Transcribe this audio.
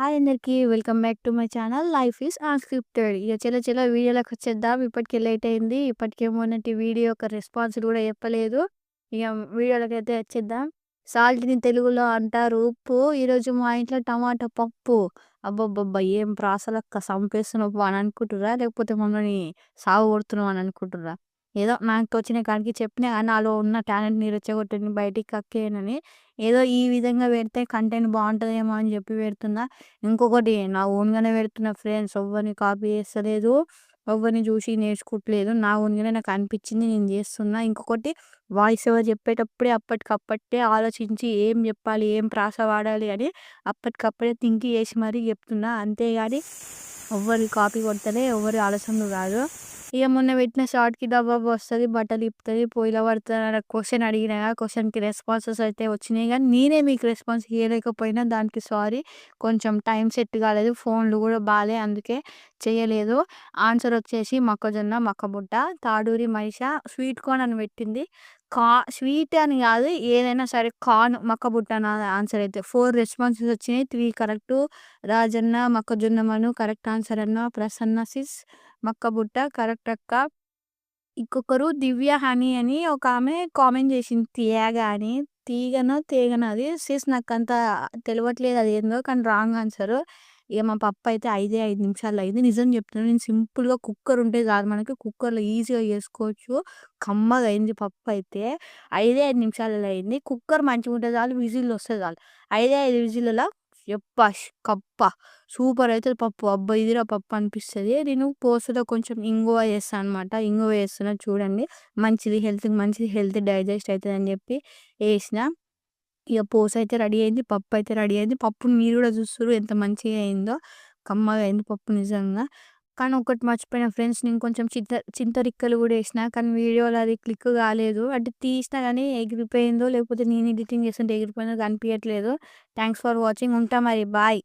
Hi అందరికీ welcome back to my channel life is unscripted. ఇక చిన్న చిన్న వీడియోలోకి వచ్చేద్దాం ఇప్పటికే లేట్ అయింది. ఇప్పటికే మొన్నటి వీడియో ఒక రెస్పాన్స్ కూడా చెప్పలేదు. ఇక ఇగ అయితే వచ్చేద్దాం. సాల్ట్‌ని తెలుగులో అంటారు ఉప్పు. ఈరోజు మా ఇంట్లో టమాటా పప్పు. అబ్బబ్బబ్బా! ఏం ప్రాసలక్క సంపేస్తున్నావు అని అనుకుంటుర్రా? లేకపోతే మమ్మల్ని సాగు కొడుతున్నాం అని అనుకుంటుర్రా? ఏదో నాకు తోచిన కాడికి చెప్పినా కానీ నాలో ఉన్న టాలెంట్‌ని రెచ్చగొట్టండి బయటికి కక్కేయనని. ఏదో ఈ విధంగా పెడితే కంటెంట్ బాగుంటుందేమో అని చెప్పి పెడుతున్నా. ఇంకొకటి నా ఓన్‌గానే పెడుతున్నా ఫ్రెండ్స్. ఎవ్వరిని కాపీ చేస్తలేదు. ఎవ్వరిని చూసి నేర్చుకుంటలేదు. నా ఓన్‌గానే నాకు అనిపించింది నేను చేస్తున్నా. ఇంకొకటి వాయిస్ ఎవరు చెప్పేటప్పుడే అప్పటికప్పటికే ఆలోచించి ఏం చెప్పాలి? ఏం ప్రాస వాడాలి? అని అప్పటికప్పుడే థింక్ చేసి మరీ చెప్తున్నా. అంతేగాని ఎవ్వరి కాపీ కొడతలే. ఎవ్వరి ఆలోచనలు కాదు. ఇగ మొన్న పెట్టిన షార్ట్‌కి దబదబా వస్తుంది బట్టలు ఇప్పుతుంది పొయ్యిలో పడుతుంది అన్న క్వశ్చన్ అడిగినా క్వశ్చన్కి రెస్పాన్సెస్ అయితే వచ్చినాయి కానీ నేనే మీకు రెస్పాన్స్ ఇవ్వలేకపోయినా దానికి సారీ. కొంచెం టైం సెట్ కాలేదు. ఫోన్‌లు కూడా బాగాలే అందుకే చేయలేదు. ఆన్సర్ వచ్చేసి మొక్కజొన్న, మొక్కబుట్ట తాడూరి మనిష స్వీట్ కార్న్ అని పెట్టింది. కా స్వీట్ అని కాదు ఏదైనా సరే కార్న్ మక్కబుట్ట నా ఆన్సర్ అయితే. ఫోర్ రెస్పాన్సెస్ వచ్చినాయి. త్రీ కరెక్ట్ రాజన్న, మొక్కజొన్న మను కరెక్ట్ ఆన్సర్ అన్న. ప్రసన్న సిస్ మక్కబుట్ట కరెక్ట్ అక్క. ఇంకొకరు దివ్య హనీ అని ఒక ఆమె కామెంట్ చేసింది తీయగ అని. తీగనో, తీగనో అది. సిస్ నాకు అంత తెలియట్లేదు అది ఏందో కానీ రాంగ్ ఆన్సరు. ఇక మా పప్పు అయితే ఐదే ఐదు నిమిషాలు అయింది. నిజం చెప్తున్నాను నేను సింపుల్‌గా కుక్కర్ ఉంటే చాలు మనకి. కుక్కర్‌లో ఈజీగా చేసుకోవచ్చు. కమ్మగా అయింది పప్పు అయితే. 5ఏ 5 నిమిషాలలో అయింది. కుక్కర్ మంచిగా ఉంటే చాలు విజిల్ వస్తే చాలు. 5ఏ 5 విజిల్‌లలో ఎప్ప కప్ప సూపర్ అయితే పప్పు. అబ్బా! ఇదిరా పప్పు అనిపిస్తుంది నేను పోస్తలో కొంచెం ఇంగువ చేస్తాను అనమాట. ఇంగువ చేస్తున్నా చూడండి. మంచిది హెల్త్‌కి మంచిది. హెల్త్ డైజెస్ట్ అవుతుంది అని చెప్పి వేసిన ఇక పోస అయితే రెడీ అయింది. పప్పు అయితే రెడీ అయింది. పప్పు మీరు కూడా చూస్తుర్రు ఎంత మంచిగా అయిందో. కమ్మగా అయింది పప్పు నిజంగా. కానీ ఒకటి మర్చిపోయిన ఫ్రెండ్స్ నేను కొంచెం చింత చింతరిక్కలు కూడా వేసిన కానీ వీడియోలో అది క్లిక్ కాలేదు. అంటే తీసినా కానీ ఎగిరిపోయిందో లేకపోతే నేను ఎడిటింగ్ చేస్తుంటే ఎగిరిపోయిందో కనిపించట్లేదు థ్యాంక్స్ ఫర్ వాచింగ్. ఉంటా మరి బాయ్.